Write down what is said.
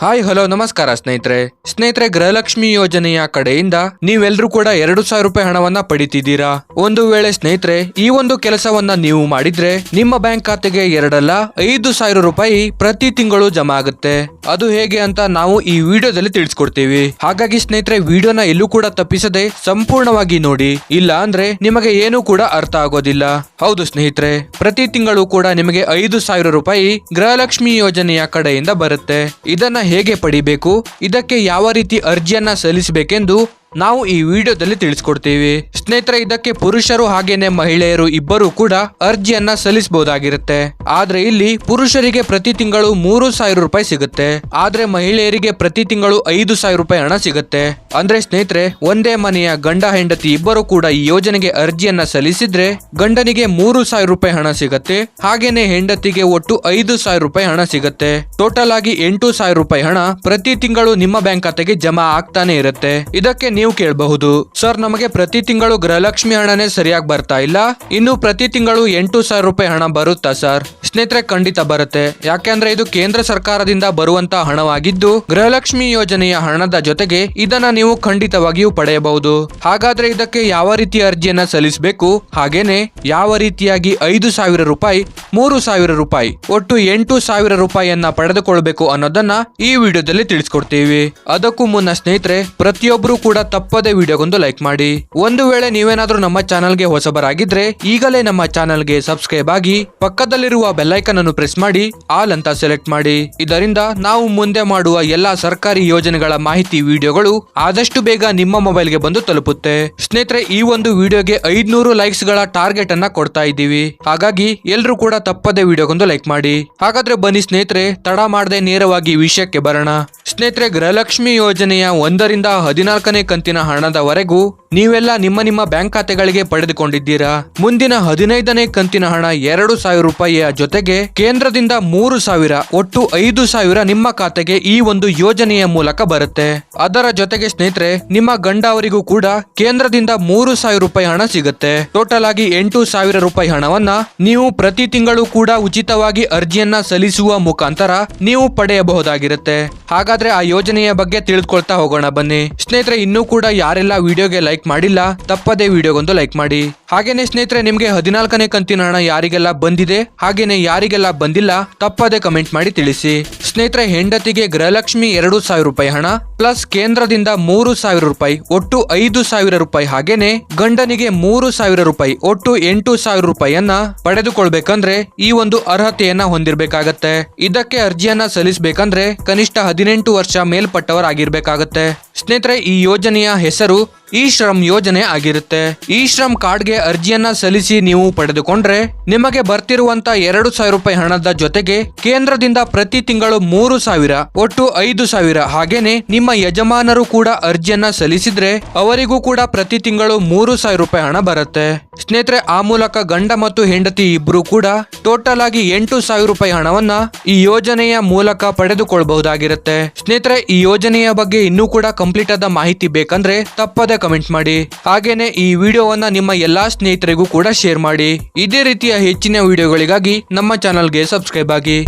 Hi, hello, ನಮಸ್ಕಾರ ಸ್ನೇಹಿತರೆ. ಸ್ನೇಹಿತರೆ, ಗೃಹಲಕ್ಷ್ಮಿ ಯೋಜನೆಯ ಕಡೆಯಿಂದ ನೀವೆಲ್ಲರೂ ಕೂಡ ಎರಡು ಸಾವಿರ ರೂಪಾಯಿ ಹಣವನ್ನ ಪಡಿತಿದ್ದೀರಾ? ಒಂದು ವೇಳೆ ಸ್ನೇಹಿತರೆ, ಈ ಒಂದು ಕೆಲಸವನ್ನ ನೀವು ಮಾಡಿದ್ರೆ ನಿಮ್ಮ ಬ್ಯಾಂಕ್ ಖಾತೆಗೆ ಎರಡಲ್ಲ, ಐದು ಸಾವಿರ ರೂಪಾಯಿ ಪ್ರತಿ ತಿಂಗಳು ಜಮಾ ಆಗುತ್ತೆ. ಅದು ಹೇಗೆ ಅಂತ ನಾವು ಈ ವಿಡಿಯೋದಲ್ಲಿ ತಿಳಿಸ್ಕೊಡ್ತೀವಿ. ಹಾಗಾಗಿ ಸ್ನೇಹಿತರೆ, ವಿಡಿಯೋನ ಎಲ್ಲೂ ಕೂಡ ತಪ್ಪಿಸದೆ ಸಂಪೂರ್ಣವಾಗಿ ನೋಡಿ. ಇಲ್ಲ ಅಂದ್ರೆ ನಿಮಗೆ ಏನೂ ಕೂಡ ಅರ್ಥ ಆಗೋದಿಲ್ಲ. ಹೌದು ಸ್ನೇಹಿತರೆ, ಪ್ರತಿ ತಿಂಗಳು ಕೂಡ ನಿಮಗೆ ಐದು ಸಾವಿರ ರೂಪಾಯಿ ಗೃಹಲಕ್ಷ್ಮಿ ಯೋಜನೆಯ ಕಡೆಯಿಂದ ಬರುತ್ತೆ. ಇದನ್ನ ಹೇಗೆ ಪಡಿಬೇಕು? ಇದಕ್ಕೆ ಯಾವ ರೀತಿ ಅರ್ಜಿಯನ್ನ ಸಲ್ಲಿಸಬೇಕೆಂದು ನಾವು ಈ ವಿಡಿಯೋದಲ್ಲಿ ತಿಳಿಸ್ಕೊಡ್ತೀವಿ. ಸ್ನೇಹಿತರೆ, ಇದಕ್ಕೆ ಪುರುಷರು ಹಾಗೇನೆ ಮಹಿಳೆಯರು ಇಬ್ಬರು ಕೂಡ ಅರ್ಜಿಯನ್ನ ಸಲ್ಲಿಸಬಹುದಾಗಿರುತ್ತೆ ಆದ್ರೆ ಇಲ್ಲಿ ಪುರುಷರಿಗೆ ಪ್ರತಿ ತಿಂಗಳು ಮೂರು ಸಾವಿರ ರೂಪಾಯಿ ಸಿಗುತ್ತೆ. ಆದ್ರೆ ಮಹಿಳೆಯರಿಗೆ ಪ್ರತಿ ತಿಂಗಳು ಐದು ಸಾವಿರ ರೂಪಾಯಿ ಹಣ ಸಿಗುತ್ತೆ. ಅಂದ್ರೆ ಸ್ನೇಹಿತರೆ, ಒಂದೇ ಮನೆಯ ಗಂಡ ಹೆಂಡತಿ ಇಬ್ಬರು ಕೂಡ ಈ ಯೋಜನೆಗೆ ಅರ್ಜಿಯನ್ನ ಸಲ್ಲಿಸಿದ್ರೆ ಗಂಡನಿಗೆ ಮೂರು ಸಾವಿರ ರೂಪಾಯಿ ಹಣ ಸಿಗುತ್ತೆ. ಹಾಗೇನೆ ಹೆಂಡತಿಗೆ ಒಟ್ಟು ಐದು ಸಾವಿರ ರೂಪಾಯಿ ಹಣ ಸಿಗುತ್ತೆ. ಟೋಟಲ್ ಆಗಿ ಎಂಟು ಸಾವಿರ ರೂಪಾಯಿ ಹಣ ಪ್ರತಿ ತಿಂಗಳು ನಿಮ್ಮ ಬ್ಯಾಂಕ್ ಖಾತೆಗೆ ಜಮಾ ಆಗ್ತಾನೆ ಇರುತ್ತೆ. ಇದಕ್ಕೆ ನೀವು ಕೇಳಬಹುದು. ಸರ್, ನಮಗೆ ಪ್ರತಿ ತಿಂಗಳು ಗೃಹಲಕ್ಷ್ಮಿ ಹಣನೇ ಸರಿಯಾಗಿ ಬರ್ತಾ ಇಲ್ಲ. ಇನ್ನು ಪ್ರತಿ ತಿಂಗಳು ಎಂಟು ಸಾವಿರ ರೂಪಾಯಿ ಹಣ ಬರುತ್ತಾ, ಸರ್? ಸ್ನೇಹಿತರೆ, ಖಂಡಿತ ಬರುತ್ತೆ. ಯಾಕೆಂದ್ರೆ ಇದು ಕೇಂದ್ರ ಸರ್ಕಾರದಿಂದ ಬರುವಂತ ಹಣವಾಗಿದ್ದು, ಗೃಹಲಕ್ಷ್ಮಿ ಯೋಜನೆಯ ಹಣದ ಜೊತೆಗೆ ಇದನ್ನ ನೀವು ಖಂಡಿತವಾಗಿಯೂ ಪಡೆಯಬಹುದು. ಹಾಗಾದ್ರೆ ಇದಕ್ಕೆ ಯಾವ ರೀತಿ ಅರ್ಜಿಯನ್ನ ಸಲ್ಲಿಸಬೇಕು? ಹಾಗೇನೆ, ಯಾವ ರೀತಿಯಾಗಿ ಐದು ಸಾವಿರ ರೂಪಾಯಿ ಮೂರು ಸಾವಿರ ರೂಪಾಯಿ. ಒಟ್ಟು ಎಂಟು ಸಾವಿರ ರೂಪಾಯಿಯನ್ನ ಪಡೆದುಕೊಳ್ಬೇಕು ಅನ್ನೋದನ್ನ ಈ ವಿಡಿಯೋದಲ್ಲಿ ತಿಳಿಸ್ಕೊಡ್ತೀವಿ. ಅದಕ್ಕೂ ಮುನ್ನ ಸ್ನೇಹಿತರೆ ಪ್ರತಿಯೊಬ್ಬರು ಕೂಡ ತಪ್ಪದೆ ವಿಡಿಯೋಗೊಂದು ಲೈಕ್ ಮಾಡಿ. ಒಂದು ವೇಳೆ ನೀವೇನಾದ್ರೂ ನಮ್ಮ ಚಾನಲ್ಗೆ ಹೊಸಬರಾಗಿದ್ರೆ, ಈಗಲೇ ನಮ್ಮ ಚಾನಲ್ಗೆ ಸಬ್ಸ್ಕ್ರೈಬ್ ಆಗಿ ಪಕ್ಕದಲ್ಲಿರುವ ಬೆಲ್ಲೈಕನ್ ಅನ್ನು ಪ್ರೆಸ್ ಮಾಡಿ, ಆಲ್ ಅಂತ ಸೆಲೆಕ್ಟ್ ಮಾಡಿ. ಇದರಿಂದ ನಾವು ಮುಂದೆ ಮಾಡುವ ಎಲ್ಲಾ ಸರ್ಕಾರಿ ಯೋಜನೆಗಳ ಮಾಹಿತಿ ವಿಡಿಯೋಗಳು ಆದಷ್ಟು ಬೇಗ ನಿಮ್ಮ ಮೊಬೈಲ್ಗೆ ಬಂದು ತಲುಪುತ್ತೆ. ಸ್ನೇಹಿತರೆ, ಈ ಒಂದು ವಿಡಿಯೋಗೆ ಐದ್ನೂರು ಲೈಕ್ಸ್ಗಳ ಟಾರ್ಗೆಟ್ ಅನ್ನ ಕೊಡ್ತಾ ಇದ್ದೀವಿ. ಹಾಗಾಗಿ ಎಲ್ಲರೂ ಕೂಡ ತಪ್ಪದೆ ವಿಡಿಯೋಗೊಂದು ಲೈಕ್ ಮಾಡಿ. ಹಾಗಾದ್ರೆ ಬನ್ನಿ ಸ್ನೇಹಿತರೆ ತಡ ಮಾಡದೆ ನೇರವಾಗಿ ವಿಷಯಕ್ಕೆ ಬರೋಣ. ಸ್ನೇಹಿತರೆ, ಗೃಹಲಕ್ಷ್ಮಿ ಯೋಜನೆಯ ಒಂದರಿಂದ ಹದಿನಾಲ್ಕನೇ ಕಂತಿನ ಹಣದವರೆಗೂ ನೀವೆಲ್ಲ ನಿಮ್ಮ ನಿಮ್ಮ ಬ್ಯಾಂಕ್ ಖಾತೆಗಳಿಗೆ ಪಡೆದುಕೊಂಡಿದ್ದೀರಾ? ಮುಂದಿನ ಹದಿನೈದನೇ ಕಂತಿನ ಹಣ ಎರಡು ಸಾವಿರ ರೂಪಾಯಿಯ ಜೊತೆಗೆ ಕೇಂದ್ರದಿಂದ ಮೂರು ಸಾವಿರ, ಒಟ್ಟು ಐದು ಸಾವಿರ ನಿಮ್ಮ ಖಾತೆಗೆ ಈ ಒಂದು ಯೋಜನೆಯ ಮೂಲಕ ಬರುತ್ತೆ. ಅದರ ಜೊತೆಗೆ ಸ್ನೇಹಿತರೆ, ನಿಮ್ಮ ಗಂಡ ಅವರಿಗೂ ಕೂಡ ಕೇಂದ್ರದಿಂದ ಮೂರು ಸಾವಿರ ರೂಪಾಯಿ ಹಣ ಸಿಗುತ್ತೆ. ಟೋಟಲ್ ಆಗಿ ಎಂಟು ಸಾವಿರ ರೂಪಾಯಿ ಹಣವನ್ನ ನೀವು ಪ್ರತಿ ತಿಂಗಳು ಕೂಡ ಉಚಿತವಾಗಿ ಅರ್ಜಿಯನ್ನ ಸಲ್ಲಿಸುವ ಮುಖಾಂತರ ನೀವು ಪಡೆಯಬಹುದಾಗಿರುತ್ತೆ. ಹಾಗಾದ್ರೆ ಆ ಯೋಜನೆಯ ಬಗ್ಗೆ ತಿಳಿದುಕೊಳ್ತಾ ಹೋಗೋಣ ಬನ್ನಿ. ಸ್ನೇಹಿತರೆ, ಇನ್ನೂ ಕೂಡ ಯಾರೆಲ್ಲ ವಿಡಿಯೋಗೆ ಲೈಕ್ ಮಾಡಿಲ್ಲ, ತಪ್ಪದೇ ವಿಡಿಯೋಗೊಂದು ಲೈಕ್ ಮಾಡಿ. ಹಾಗೇನೆ ಸ್ನೇಹಿತರೆ, ನಿಮಗೆ ಹದಿನಾಲ್ಕನೇ ಕಂತಿನ ಹಣ ಯಾರಿಗೆಲ್ಲ ಬಂದಿದೆ, ಹಾಗೇನೆ ಯಾರಿಗೆಲ್ಲ ಬಂದಿಲ್ಲ, ತಪ್ಪದೆ ಕಮೆಂಟ್ ಮಾಡಿ ತಿಳಿಸಿ. ಸ್ನೇಹಿತರೆ, ಹೆಂಡತಿಗೆ ಗೃಹಲಕ್ಷ್ಮಿ ಎರಡು ಸಾವಿರ ರೂಪಾಯಿ ಹಣ, ಪ್ಲಸ್ ಕೇಂದ್ರದಿಂದ ಮೂರು ಸಾವಿರ ರೂಪಾಯಿ, ಒಟ್ಟು ಐದು ಸಾವಿರ ರೂಪಾಯಿ, ಹಾಗೇನೆ ಗಂಡನಿಗೆ ಮೂರು ಸಾವಿರ ರೂಪಾಯಿ, ಒಟ್ಟು ಎಂಟು ಸಾವಿರ ರೂಪಾಯಿಯನ್ನ ಪಡೆದುಕೊಳ್ಬೇಕಂದ್ರೆ ಈ ಒಂದು ಅರ್ಹತೆಯನ್ನ ಹೊಂದಿರಬೇಕಾಗತ್ತೆ. ಇದಕ್ಕೆ ಅರ್ಜಿಯನ್ನ ಸಲ್ಲಿಸಬೇಕಂದ್ರೆ ಕನಿಷ್ಠ ಹದಿನೆಂಟು ವರ್ಷ ಮೇಲ್ಪಟ್ಟವರಾಗಿರ್ಬೇಕಾಗತ್ತೆ. ಸ್ನೇಹಿತರೆ, ಈ ಯೋಜನೆಯ ಹೆಸರು ಇ ಶ್ರಮ್ ಯೋಜನೆ ಆಗಿರುತ್ತೆ. ಇ ಶ್ರಮ್ ಕಾರ್ಡ್ಗೆ ಅರ್ಜಿಯನ್ನ ಸಲ್ಲಿಸಿ ನೀವು ಪಡೆದುಕೊಂಡ್ರೆ ನಿಮಗೆ ಬರ್ತಿರುವಂತ ಎರಡು ಸಾವಿರ ರೂಪಾಯಿ ಹಣದ ಜೊತೆಗೆ ಕೇಂದ್ರದಿಂದ ಪ್ರತಿ ತಿಂಗಳು ಮೂರು ಸಾವಿರ, ಒಟ್ಟು ಐದು ಸಾವಿರ. ಹಾಗೇನೆ ನಿಮ್ಮ ಯಜಮಾನರು ಕೂಡ ಅರ್ಜಿಯನ್ನ ಸಲ್ಲಿಸಿದ್ರೆ ಅವರಿಗೂ ಕೂಡ ಪ್ರತಿ ತಿಂಗಳು ಮೂರು ಸಾವಿರ ರೂಪಾಯಿ ಹಣ ಬರುತ್ತೆ. ಸ್ನೇಹಿತರೆ, ಆ ಮೂಲಕ ಗಂಡ ಮತ್ತು ಹೆಂಡತಿ ಇಬ್ರು ಕೂಡ ಟೋಟಲ್ ಆಗಿ ಎಂಟು ಸಾವಿರ ರೂಪಾಯಿ ಹಣವನ್ನ ಈ ಯೋಜನೆಯ ಮೂಲಕ ಪಡೆದುಕೊಳ್ಳಬಹುದಾಗಿರುತ್ತೆ ಸ್ನೇಹಿತರೆ, ಈ ಯೋಜನೆಯ ಬಗ್ಗೆ ಇನ್ನೂ ಕೂಡ ಕಂಪ್ಲೀಟ್ ಆದ ಮಾಹಿತಿ ಬೇಕಂದ್ರೆ ತಪ್ಪದೆ ಕಮೆಂಟ್ ಮಾಡಿ. ಹಾಗೇನೆ ಈ ವಿಡಿಯೋವನ್ನ ನಿಮ್ಮ ಎಲ್ಲಾ ಸ್ನೇಹಿತರಿಗೂ ಕೂಡ ಶೇರ್ ಮಾಡಿ. ಇದೇ ರೀತಿಯ ಹೆಚ್ಚಿನ ವಿಡಿಯೋಗಳಿಗಾಗಿ ನಮ್ಮ ಚಾನಲ್ಗೆ ಸಬ್ಸ್ಕ್ರೈಬ್ ಆಗಿ.